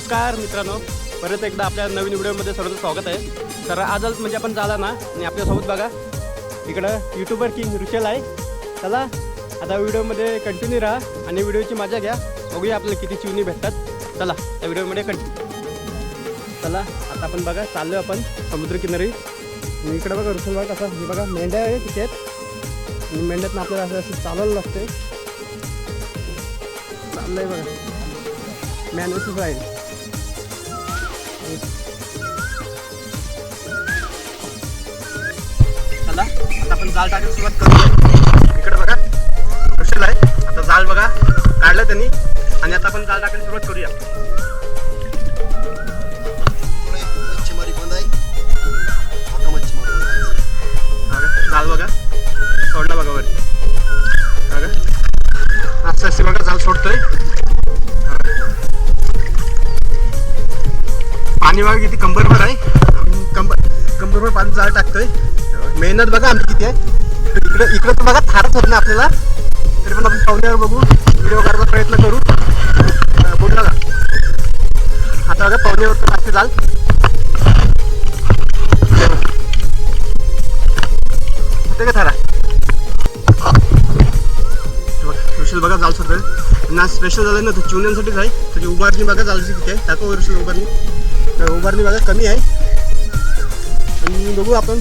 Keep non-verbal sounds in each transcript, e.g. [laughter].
नमस्कार मित्रांनो. परत एकदा आपल्या नवीन व्हिडिओमध्ये सर्वांचं स्वागत आहे. तर आजच म्हणजे आपण झाला ना आणि आपल्यासोबत बघा इकडं युट्यूबर किंग रुचल आहे. चला आता व्हिडिओमध्ये कंटिन्यू राहा आणि व्हिडिओची मजा घ्या. बघूया आपल्याला किती चिवणी भेटतात. चला त्या व्हिडिओमध्ये कंटिन्यू चला आता आपण बघा चाललो आपण समुद्रकिनारी. इकडं बघा रुचल बघा कसं हे बघा मेंढ्या आहे तिथे. आणि मेंढ्यातनं आपल्याला असं असं चालवलं चाललं आहे बघा. मॅनसच आहे चला आता आपण टाकायला सुरुवात करूया. इकडे बघा कशाला आहे? आता बघा काढलं त्यांनी. आणि आता आपण जाळ टाकायला सुरुवात करूया. मच्छीमारी बंद आहे. आता मच्छीमारी. बघा सोडला बघा वरती. बघा. असं असे बघा जाळ सोडतोय. पाणी बघा किती? कंबरभर आहे कंबर कंबरभर पाणी जाळ टाकतोय. मेहनत बघा आम्ही किती आहे. इकडे इकडे तर बघा थारच होत नाही आपल्याला. तरी पण आपण पाहुण्यावर बघू. व्हिडिओ करायचा प्रयत्न करू. बोल बघा आता बघा पाहुण्यावर तर लागते जाल का थारा? स्पेशल बघा जाल सर ना स्पेशल झालं ना तर चिवण्यांसाठीच आहे. तुझी उभारणी बघा जालची किती आहे. दाखव वर्षल उभारणी. तर उभारणी बघा कमी आहे. आणि बघू आपण.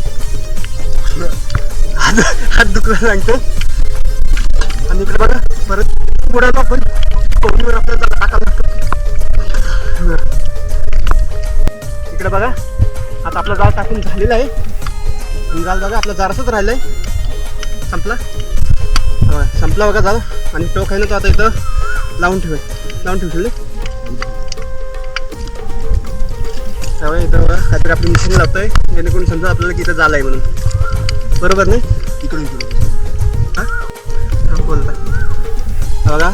हात हात दुखला सांगतो. आणि इकडे बघा परत पुढे आपण. पवनीवर आपल्याला जरा टाकावं लागतं इकडे बघा आता आपला जाळ टाकून झालेला आहे. आणि बघा आपला जारसच आहे संपला. संपला बघा जाल आणि टोक आहे ना तो आता इथं लावून ठेवेल लावून ठेवशील त्यामुळे इथं बघा काहीतरी आपली मिशन लावतोय. जेणेकरून समजा आपल्याला की इथं आहे म्हणून. बरोबर नाही? इकडून इकडून. हा? बोलता. बघा.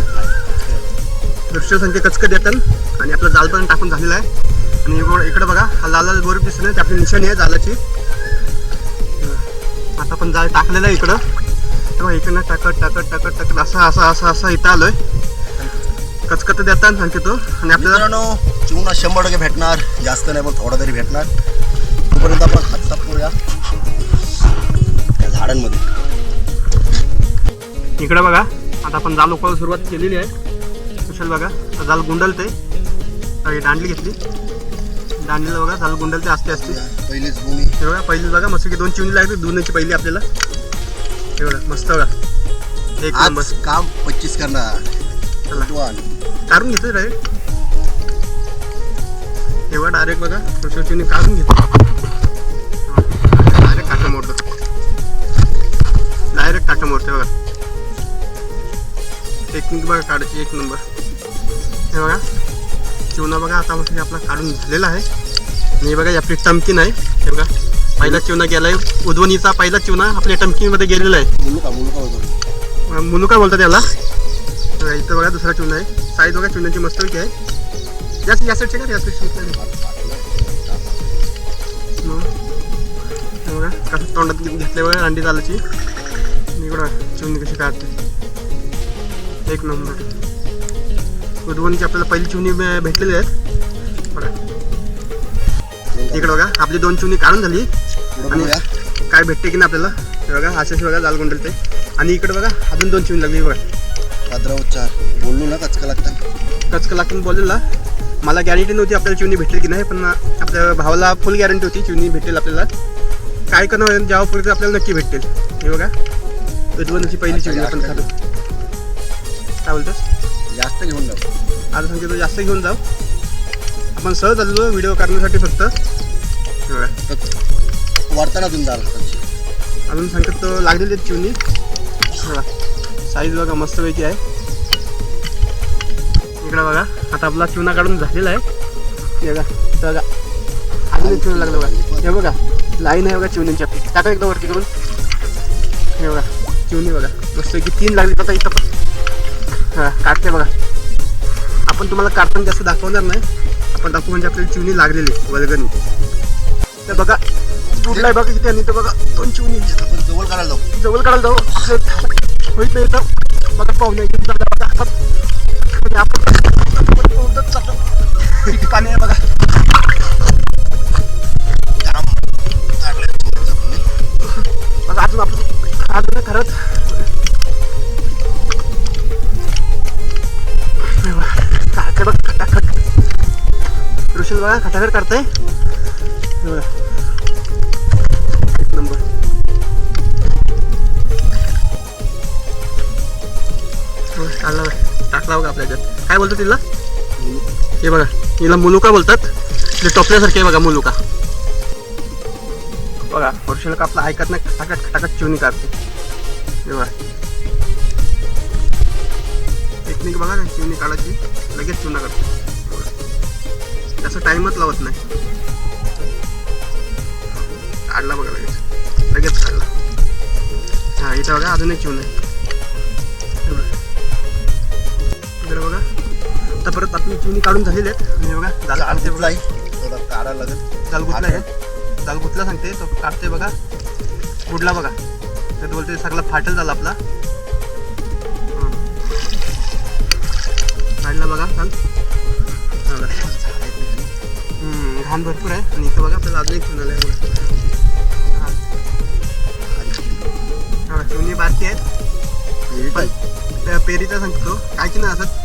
दृश्य संख्या कचकत येतात आणि आपलं जाल पण टाकून झालेलं आहे. आणि इकडं बघा हा लाल लाल बोर दिसत नाही ती आपली निशाणी आहे जालाची. आता आपण जाळ टाकलेलं आहे इकडं. तेव्हा इकडनं टाकत टाकत टाकत टाकत असं असं असं असं इथं आलोय. कचकत देतात सांगतो आणि आपल्याला चिवणा शंभर टक्के भेटणार जास्त नाही पण थोडा तरी भेटणार. तोपर्यंत आपण हात त्या झाडांमध्ये. इकडं बघा आता आपण जाल उकळायला सुरुवात केलेली आहे. कुशल बघा जाल गुंडलते दांडली घेतली. दांडलीला बघा जाल गुंडलते असते असते पहिलीच भूमी. बघा पहिली बघा मस्त की दोन चिवणी लागते दोनची पहिली आपल्याला. बघा मस्त बघा. एक नंबर. काम पच्चीस करणार. काढून घेतो डायरेक्ट हे बघा डायरेक्ट बघा चिवणी काढून घेतो डायरेक्ट काटा मोडतो. डायरेक्ट काटा मोडते बघा. टेक्निक बघा काढायची एक नंबर हे बघा. चिवणा बघा आता मस्त आपला काढून झालेला आहे. आणि हे बघा आपली टमकीन आहे. हे बघा. पहिला चिवणा गेलाय. उद्वनीचा पहिला चिवणा आपल्या टमकीमध्ये गेलेला आहे. मुनुका बोलतात त्याला. इथं बघा दुसरा चुना आहे. साईज बघा चुन्याची मस्तपैकी आहे. या या साईडचे का या साईडची कसं तोंडात घेत- घेतले बघा अंडी चालायची इकडं चिवणी कशी काढते. एक नंबर. उद्वनीची आपल्याला पहिली चिवणी भेटलेली आहेत. बघा. इकडं बघा आपली दोन चिवणी काढून झाली. आणि. काय भेटते की नाही आपल्याला? हे बघा असे बघा लाल गुंडल ते. आणि इकडे बघा अजून दोन चिवणी लागली बघा. पात्रा उच्चार बोललो ना कचका लागतं. कचका लागून बोललेला मला गॅरंटी नव्हती आपल्याला चिवणी भेटेल की नाही पण आपल्या भावाला फुल गॅरंटी होती चिवणी भेटेल आपल्याला. काय करणं जेव्हा पुढे आपल्याला नक्की भेटेल हे बघा. उद्वनाची पहिली चिवणी आपण खातो. काय बोलतोस? जास्त घेऊन जाऊ. आता सांगतो तो जास्त घेऊन जाऊ. आपण सहज आलेलो व्हिडिओ करण्यासाठी फक्त. हे जाल हाताची. अजून सांगतो तो लागलेली चिवणी. साईज बघा मस्तपैकी आहे. इकडं बघा. आता आपला चिवणा काढून झालेला आहे. बघा बघा. अजून चिवणा लागलं बघा. हे बघा लाईन आहे बघा चिवणींची आपली टाका एकदा वरती करून. हे बघा चिवणी बघा. मस्तपैकी तीन लागली आता इथं पण. हां काढते बघा. आपण तुम्हाला काढताना जास्त दाखवणार नाही. आपण दाखवू म्हणजे आपल्याला चिवणी लागलेली आहे, वल्गनी तर बघा कुठला आहे बघा किती आणि इथं बघा दोन चिवणी. आपण जवळ काढायला जाऊ. जवळ काढायला जाऊ. होईत नाही तर. बघा पाहुणे बघा आपण चाललो. किती पाणी आहे बघा बघा अजून आपण अजून खरंच खटाखट ऋषी बघा खटाखट काढतंय बघा. का आपल्या काय बोलतो तिला हे बघा तिला मुलुका बोलतात. ते टोपल्यासारखे बघा मुलुका. बघा वर्षाला आपला ऐकत नाही खटाकट खटाकट चिवणी काढते. हे बघा. टेक्निक बघा ना चिवणी काढायची लगेच चुना काढते त्याचा टाइमच लावत नाही. काढला बघा लगेच. लगेच काढला. हा इथं बघा अजून एक चिवण. आहे आता परत आपली चिवणी काढून झालेली आहेत. बघा जाल काढते बघा थोडा काढायला लागेल. जाल गुतला आहे. जाल गुतला सांगते तो काढते बघा. बुडला बघा. तर तो बोलते सगळा फाटल झाला आपला. काढला बघा हा. हम्म, घाण भरपूर आहे. आणि इथं बघा आपल्याला अजून एक चिवण आहे. चिवणी बारकी आहेत. पेरीचा सांगतो. काय की नाही असत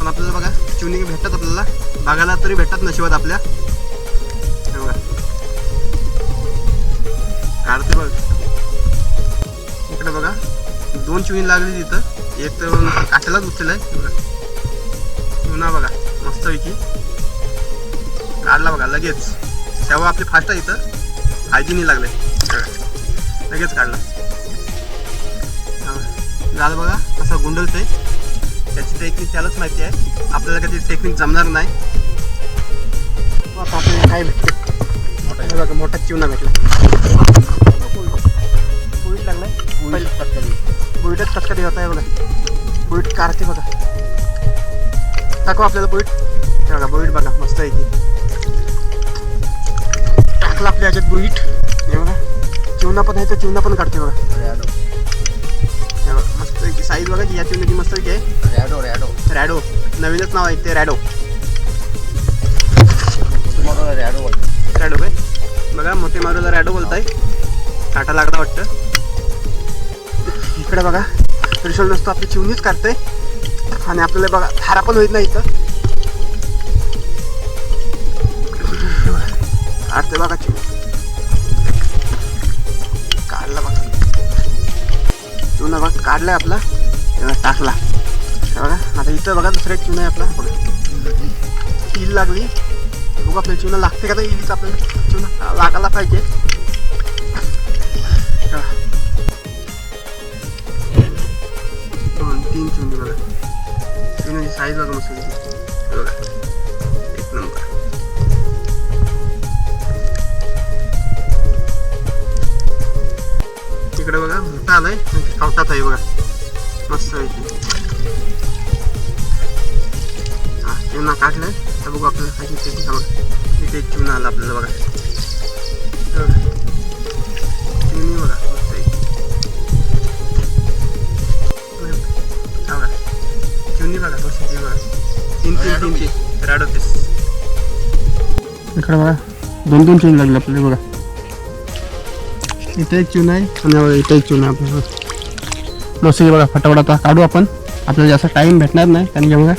पण आपल्याला बघा चिवणी भेटतात आपल्याला. बघायला तरी भेटतात नशिबात आपल्या. बघा. काढते बघ. इकडे बघा. दोन चिवणी लागली तिथं. एक तर काट्यालाच गुतलेला आहे बघा. मस्त बघा. मस्तपैकी. काढला बघा लगेच. तेव्हा आपली फास्ट आहे इथं. नाही लागले. लगेच काढला. झालं बघा. असं गुंडलतंय त्याची टेक्निक त्यालाच माहिती आहे. आपल्याला कधी टेक्निक जमणार नाही. आपल्याला काय भेटते? बघा मोठा चिवणा भेटला. बुईट लागलाय पहिलं. बुईटच कसं कधी होता बघा. बुईट काढते बघा. टाकू आपल्याला बुईट हे बघा बुईट बघा मस्त आहे की टाकला आपल्या ह्याच्यात बुईट हे बघा. चिवणा पण आहे तर चिवणा पण काढते बघा. साईज बघा की या चिवण्याची मस्त आहे. रॅडो रॅडो. रॅडो. नवीनच नाव आहे ते रॅडो. तुम्हाला रॅडो रॅडो काय? बघा मोठे मारूला रॅडो बोलताय. काटा लागला वाटतं. इकडे बघा त्रिशूल नुसतं आपली चिवणीच काढते आणि आपल्याला बघा थारा पण होत नाही इथं. काढते बघा चिवणी काढला बघा. चिवणा बघा काढलाय आपला. हे टाकला. बघा आता इथं बघा दुसरा एक चिवणा आहे आपला. बघा. ईल लागली. बघू आपल्याला चिवणा लागते का तर इलीच आपल्याला. चिवणा लागायला पाहिजे. दोन तीन चुनी बघा. चिवण्याची साईज बघा मस्त बघा. एक नंबर. तिकडे बघा मोठा आलाय. आणि आहे बघा. मस्त आहे ते. हा चिवणा काढलाय तर बघू आपल्याला काय ते बघा इथे एक चिवणा आला आपल्याला बघा हे बघा. चिमणी बघा मस्त आहे. हा बघा. चिमणी बघा कशी ती बघा तीन तीन तीन तीन राडो पीस इकडे बघा दोन दोन चिवणी लागले आपल्याला बघा इथे एक चिवणा आहे आणि बघा इथे एक चिवणा आहे आपल्याला मस्त बघा फटाफट आता काढू आपण. आपल्याला जास्त टाईम भेटणार नाही कारण की बघा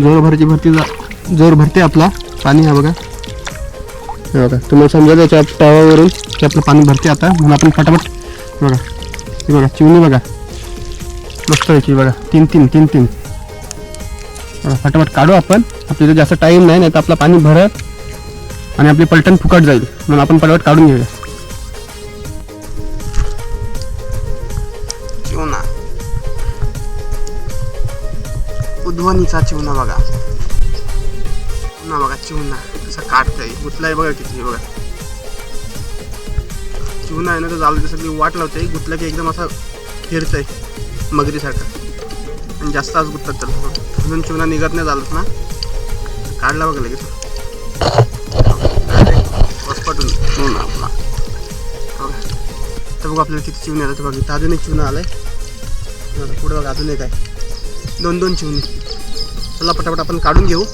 जोर भरती भरती जा- जोर भरते आपला पाणी हा बघा. हे बघा तुम्हाला समजा त्याच्या तव्यावरून की आपलं पाणी भरते आता. म्हणून आपण फटाफट बघा. हे बघा चिवणी बघा. मस्त यायची बघा तीन तीन तीन तीन. बघा, फटाफट काढू आपण. आपल्याला जास्त टाईम नाही नाही तर आपलं पाणी भरत आणि आपली पलटण फुकट जाईल. म्हणून आपण फटाफट काढून घेऊया. उध्वनीचा चिवणा बघा पुन्हा बघा चिवणा कसा काढतंय गुतलाय बघा किती बघा चिवणा आहे ना तर झालं जसं की वाट लावते गुतलं की एकदम असं फिरतंय मगरीसारखं आणि जास्त आज गुततात त्याला अजून चिवणा निघत नाही झालं ना काढला बघा लगेच पटून चिवणा आपला तर बघा आपल्याला किती चिवणे आलं तर बघा इथं अजून एक चिवणा आलाय आहे पुढे बघा अजून एक आहे दोन दोन चिमणी. चला पटापट आपण काढून घेऊ.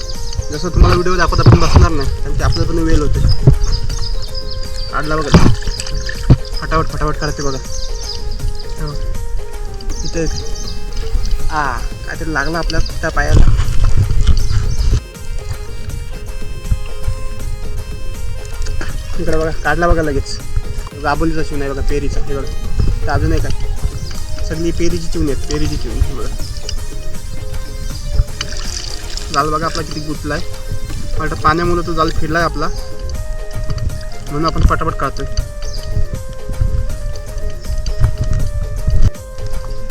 जसं तुम्हाला व्हिडिओ दाखवत आपण बसणार नाही कारण ते आपलं पण वेळ होते काढला बघा. फटाफट फटाफट करते बघा. हो. इथे आ काहीतरी लागलं आपल्या त्या पायाला. इकडे बघा काढला बघा लगेच. गाबोलीचा शिवण आहे बघा पेरीचा. हे बघा. तर अजून एक का सगळी पेरीची चिवणी आहेत पेरीची चिवणी बघा. जाल बघा आपला किती गुतला आहे वाटतं पाण्यामुळे तो जाल फिरला आहे आपला. म्हणून आपण पटापट काढतोय.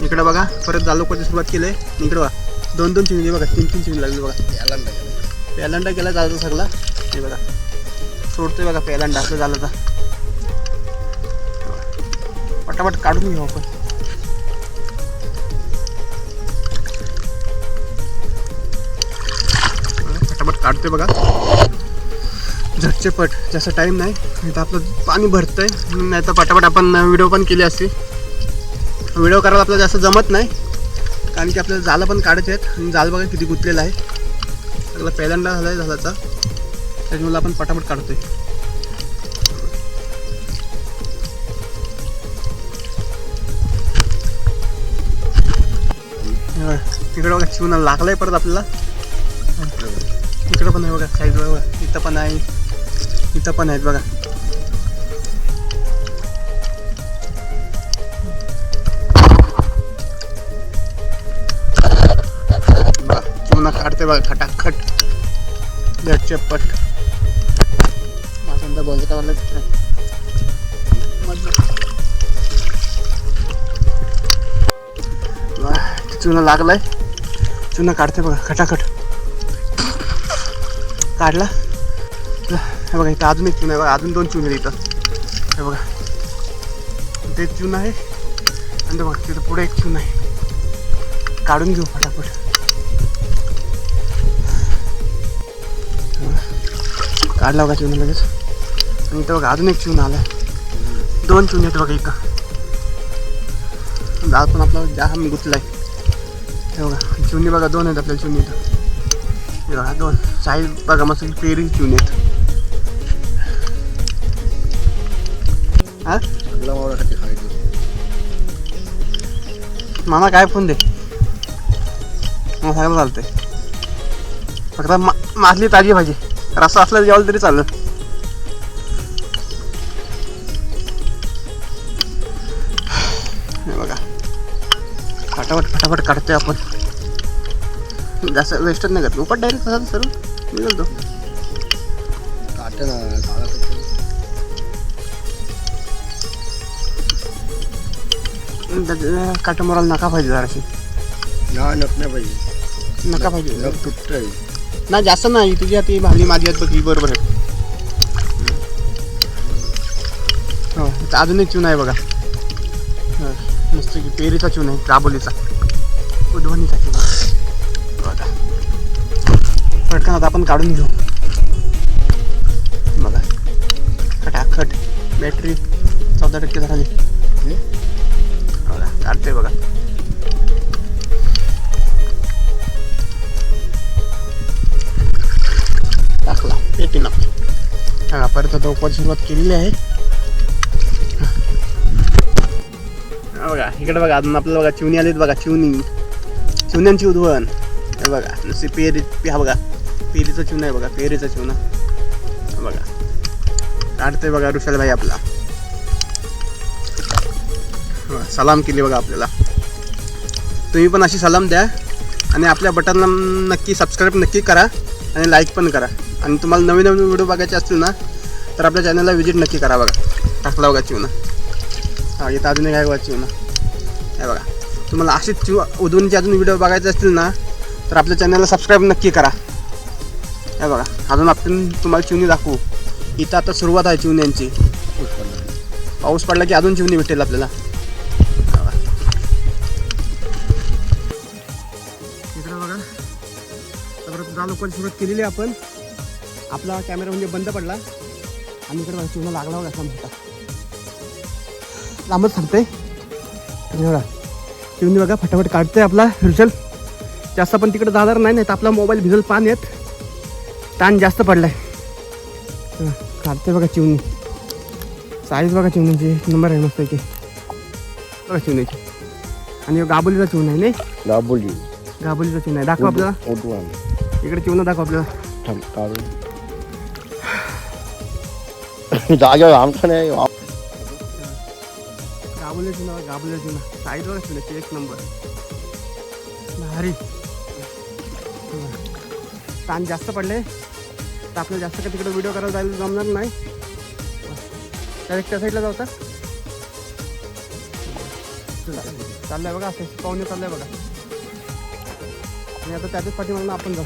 इकडे बघा परत जाल लोकांची सुरुवात केली आहे इकडे बघा दोन दोन चिवणी बघा तीन तीन चिवणी लागली बघा. याला लागेल पेलांडा केला जायचं सगळा हे बघा सोडतोय बघा पेलांडा असं झालं तर पटापट काढून घेऊ आपण. काढतोय बघा. झटचेपट जास्त टाईम नाही. नाही तर आपलं पाणी भरतंय. नाही तर पटापट आपण व्हिडिओ पण केली असती. व्हिडिओ करायला आपल्याला जास्त जमत नाही. कारण की आपल्याला जालं पण काढायचे आहेत. आणि जाल बघा किती गुंतलेलं आहे. सगळं पहिल्यांदा आहे झालाचा. त्याच्यामुळे आपण पटापट काढतोय. हे बघा, तिकडे बघा चिवणा लागलाय परत आपल्याला. इकडं पण आहे बघा साईड बघा. इथं पण आहे. इथं पण आहेत बघा. बघा चिवणा काढते बघा खटाखट. झटचे पट. माझं बोलतो का मला चुना लागलाय. चुना काढते बघा खटाखट. काढला. हे बघा इथं अजून एक चून आहे बघा अजून दोन चून आहेत इथं. हे बघा. ते एक आहे आणि ते बघा तिथं पुढे एक चून आहे. काढून घेऊ फटाफट. काढला बघा चून लगेच. आणि इथं बघा अजून एक चून आलाय. दोन चून आहेत बघा इथं. दाल पण आपला जाम गुतलाय. हे बघा चुनी बघा दोन आहेत आपल्याला चुनी इथं. हे बघा दोन. साईड बघा मस्त पेरी चुनी आहेत हा? सगळं मामा काय फोन दे? मग सांगायला चालतंय. फक्त मा मासली ताजी भाजी. रस्सा असला जेवायला तरी चालेल. हे बघा. फटाफट फटाफट काढतोय आपण. जास्त वेस्टच नाही करत. उपट डायरेक्ट तसा सर्व निघाल तो. काटे ना काळा तर काटा मोराला नका पाहिजे जराशी. ना नक नाही पाहिजे. नका पाहिजे. नक तुटतंय. नाही जास्त नाही तुझी हाती भाली माझी आहेत बघ ही बरोबर आहे हो अजून एक चून आहे बघा. मस्त की पेरीचा चून आहे राबोलीचा. उधवणीचा चून. पटकन आता आपण काढून घेऊ. बघा. खटाखट. बॅटरी चौदा टक्के झाली. बघा काढते बघा. टाकला. पेटी ना. हा परत आता उपाय सुरुवात केलेली आहे. बघा इकडे बघा अजून आपल्याला बघा चिवणी आलीत बघा चिवणी. चिवण्यांची उधवण हे बघा नुसती पेरी पे- हा बघा. पेरीचा चिवणा आहे बघा पेरीचा चिवणा. बघा. काढतोय बघा ऋषाल भाई आपला सलाम केली बघा आपल्याला. तुम्ही पण अशी सलाम द्या आणि आपल्या बटनला नक्की सबस्क्राईब नक्की करा आणि लाईक पण करा. आणि तुम्हाला नवीन नवीन व्हिडिओ बघायचे असतील ना तर आपल्या चॅनलला व्हिजिट नक्की करा बघा. टाकला बघा चिवना हा इथं अजून काय बघा चिवना हे बघा. तुम्हाला अशीच चिव उधवणीचे अजून व्हिडिओ बघायचे असतील ना तर आपल्या चॅनलला सबस्क्राईब नक्की करा. हे बघा अजून आपण तुम्हाला चिवणी दाखवू. इथं आता सुरुवात आहे चिवण्यांची. पाऊस पडला की अजून चिवणी भेटेल आपल्याला. इकडं बघा तर जा लोकांनी सुरुवात केलेली आहे आपण. आपला कॅमेरा म्हणजे बंद पडला. आणि इकडे बघा चिवणा लागला बघा असा मोठा लांबच सांगते बघा चिवणी बघा फटाफट काढतोय आपला रिचल जास्त पण तिकडे जाणार नाही नाही तर आपला मोबाईल भिजल पाण्यात ताण जास्त पडलाय. हं, काढते बघा चिवणी. साईज बघा चिवणीची एक नंबर आहे मस्त की बघा चिवणीची. आणि गाबोलीचा चिवण आहे नाही? दाबोली गाबोलीचा चिवण आहे. दाखव आपल्याला. इकडे चिवण दाखव आपल्याला. थांब काढून. [coughs] जागेवर आमचं नाही गाबोलीचा चिवण गाबोलीचा चिवण. साईज बघा चिवण्याची एक नंबर भारी. ताण जास्त पडले. तर आपल्याला जास्त का तिकडे व्हिडिओ करायला जायला जमणार नाही. डायरेक्ट त्या साईडला जाऊ चाललं चाललंय बघा असं पाहुणे चाललंय बघा. आणि आता त्याच्याच पाठीमागून आपण जाऊ.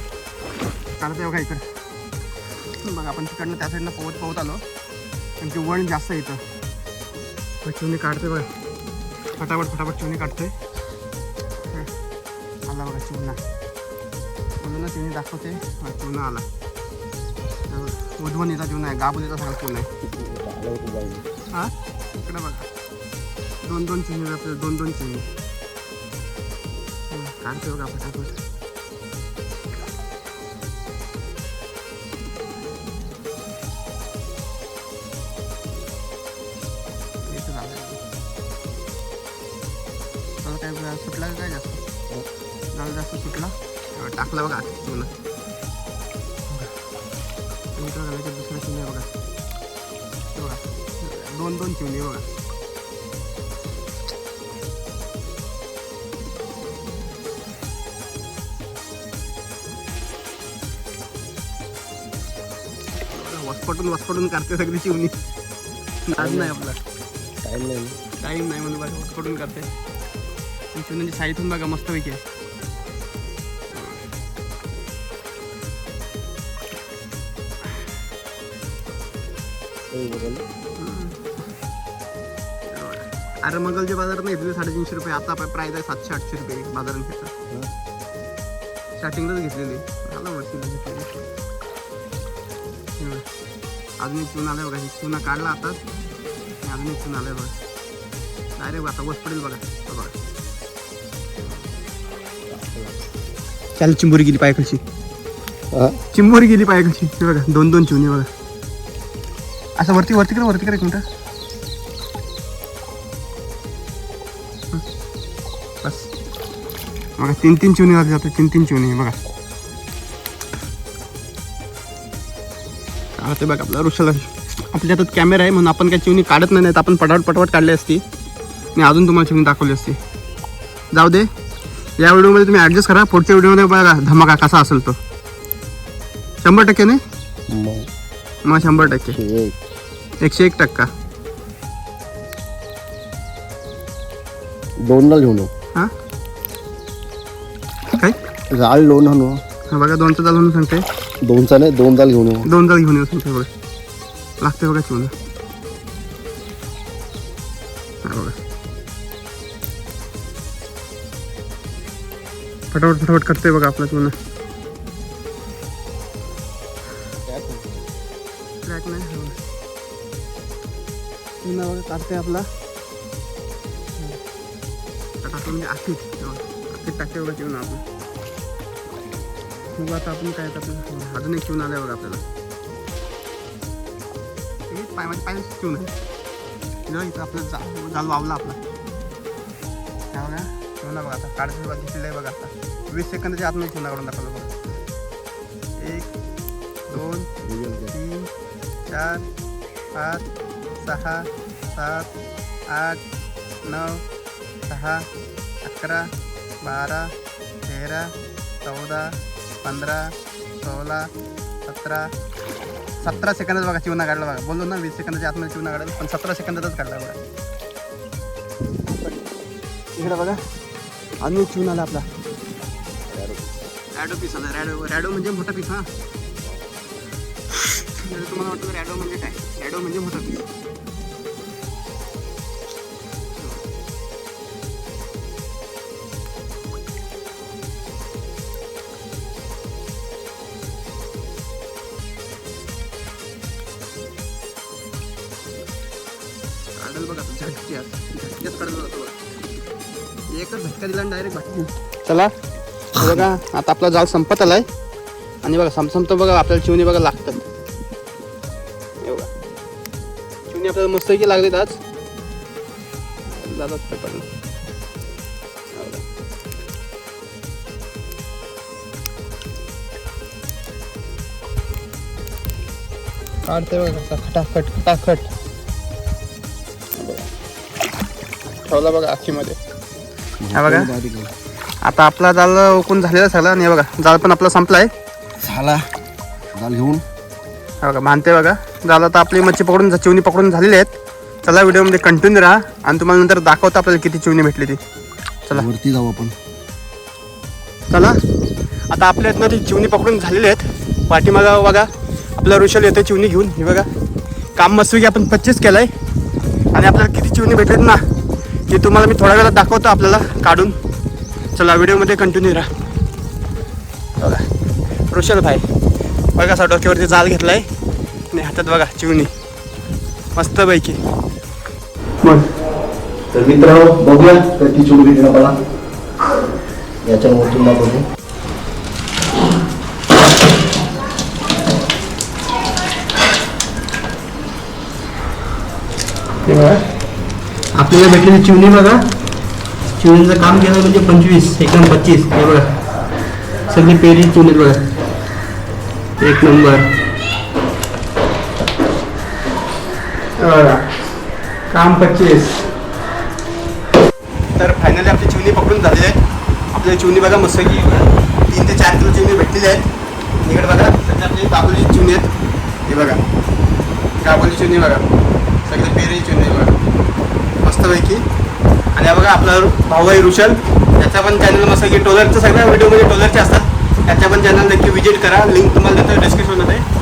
काढतोय बघा इकडं. बघा आपण तिकडनं त्या साईडनं पोहत पोहत आलो. कारण की वण जास्त आहे इथं. मग काढते काढतोय बघा. फटाफट फटाफट चिवणी काढते हे, आला बघा चिवणा म्हणून चिवणी दाखवते. हा, चिवणा आला उधवणीचा चिवणा आहे गाबुलीचा सगळा चिवणा आहे हा? इकडे बघा. दोन दोन चिमणी आपल्याला दोन दोन चिमणी हं, काढतोय बघा फटाफट. काय सुटला काय जास्त? जाळ जास्त सुटला? टाकला बघा. लगेच दुसरा बघा. बघा दोन दोन आहे बघा. वसपटून वसपटून काढते सगळी चिवणी. आज नाही आपला. टाइम नाही. टाईम नाही म्हणून बघा वसपटून करते. चिवण्यांची साईथून बघा मस्तपैकी. आहे अरे मगलचे बाजार नाही तुझे साडेतीनशे रुपये. आता प्राईस आहे सातशे आठशे रुपये बाजारात घेतात स्टार्टिंगलाच घेतलेली. आलं वर्षी घेतलेली हे. बघ. अजून एक चून आलाय बघा. ही चुना काढला आता. अजून एक चून आलाय बघा. डायरेक्ट आता वस पडेल बघा. हा बघा. चाल चिंबोरी गेली पायाखालची. चिंबोरी गेली पायाखालची. हे बघा दोन दोन चिवणी बघा. असं वरती वरती करा वरती कर एक मिनटं. बस. बघा तीन तीन चिवणी लागते जाते तीन तीन चिवणी बघा. हा ते बघा आपला वृक्षाला आपल्या हातात कॅमेरा आहे म्हणून आपण काय चिवणी काढत नाही नाहीत आपण पटावट पटवट काढली असती. मी अजून तुम्हाला चिवणी दाखवली असती. जाऊ दे. या व्हिडिओमध्ये तुम्ही ॲडजस्ट करा. पुढच्या व्हिडिओमध्ये बघा धमाका कसा असेल तो. शंभर टक्के नाही? मग शंभर टक्के। एक एकशे एक टक्का। दोनदा घेऊन येऊ. हाँ? काय? जाळ लोन आणू। हा बघा दोनचं म्हणून सांगते दोनचा नाही दोन जाल घेऊन येऊ। घेऊन येऊ सांगते बघा। लागते बघा हा फटाफट फटाफट करते बघा आपला चिवणं काढते आपला. टाकलं म्हणजे आखीत आखीत टाकते बघा चिवणा आपण. मग आता आपण काय करतो अजून एक चिवून आलाय बघा आपल्याला. पाय माझ्या पाय चिवून आहे. इथं आपलं जा जाल वावला आपला. काय बघा बघा आता काढायचं बघा दिसलेलं आहे बघा आता. वीस सेकंदाच्या आतमध्ये चिवणा काढून दाखवलं बघा. एक दोन तीन चार पाच सहा सात आठ नऊ दहा अकरा बारा तेरा चौदा पंधरा सोळा सतरा. सतरा सेकंदात बघा चिवना काढला बघा. बोललो ना वीस सेकंदाच्या आतमध्ये चिवना काढला पण सतरा सेकंदातच काढला बघा. इकडे बघा. अजून चिवून आला आपला. रॅडो पीस आला. रॅडो रॅडो म्हणजे मोठा पीस हा. तुम्हाला वाटतं रॅडो म्हणजे काय? रॅडो म्हणजे मोठा पीस. एकच दिला डायरेक्ट बाकी. चला बघा आता आपला जाळ संपत आलाय आणि बघा सम बघा आपल्याला चिवणी बघा लागतात. चिवणी आपल्याला मस्त की लागलेत आज. जातात काढते बघा खटाखट खटाखट. ठेवला बघा आखीमध्ये. हा बघा. आता आपला जाळ ओकून झालेला सगळा आणि हे बघा जाळ पण आपला संपलाय. झाला. जाल घेऊन. हा बघा बांधते बघा. जाळ आता आपली मच्छी पकडून चिवणी पकडून झालेली आहेत. चला व्हिडिओमध्ये कंटिन्यू राहा आणि तुम्हाला नंतर दाखवतो आपल्याला किती चिवणी भेटली ती. चला. वरती जाऊ आपण. चला. आता आपल्या इथनं ती चिवणी पकडून झालेली आहेत. पाठीमागा बघा आपला ऋषल येतो चिवणी घेऊन. हे बघा. काम मस्तपैकी आपण पच्चीस केलंय. आणि आपल्याला किती चिवणी भेटलेत ना. ते तुम्हाला मी थोड्या वेळात दाखवतो आपल्याला काढून. चला व्हिडिओमध्ये कंटिन्यू राहा. बघा. ऋषल भाई बघा असा डोक्यावरती जाल घेतलाय. आणि हातात बघा चिवणी. मस्तपैकी. मग. तर मित्र बघूया कधी चिवडी भेटली मला. याच्या वरतून बघू. हे बघा. आपल्याला भेटलेली चिवणी बघा. चिवणीचं काम केलं म्हणजे पंचवीस एकदम पच्चीस हे बघा. सगळी पेरी चिवणीत बघा. एक नंबर. काम पच्चीस. तर फायनली आपली चिवणी पकडून झालेली आहे. आपल्या चिवणी बघा मस्त की तीन ते चार किलो चिवणी भेटलेली आहेत. इकडे बघा सध्या आपली दाबोली चिवणी आहेत. हे बघा. दाबोली चिवणी बघा. सगळे पेरी चिवणी बघा. मस्तपैकी. आणि बघा आपला भाऊ आहे ऋषल. त्याचा पण चॅनल मस्त की टोलरचं सगळ्या व्हिडिओमध्ये टोलरचे असतात. त्याच्या पण चॅनल नक्की व्हिजिट करा. लिंक तुम्हाला देतो डिस्क्रिप्शनमध्ये आणि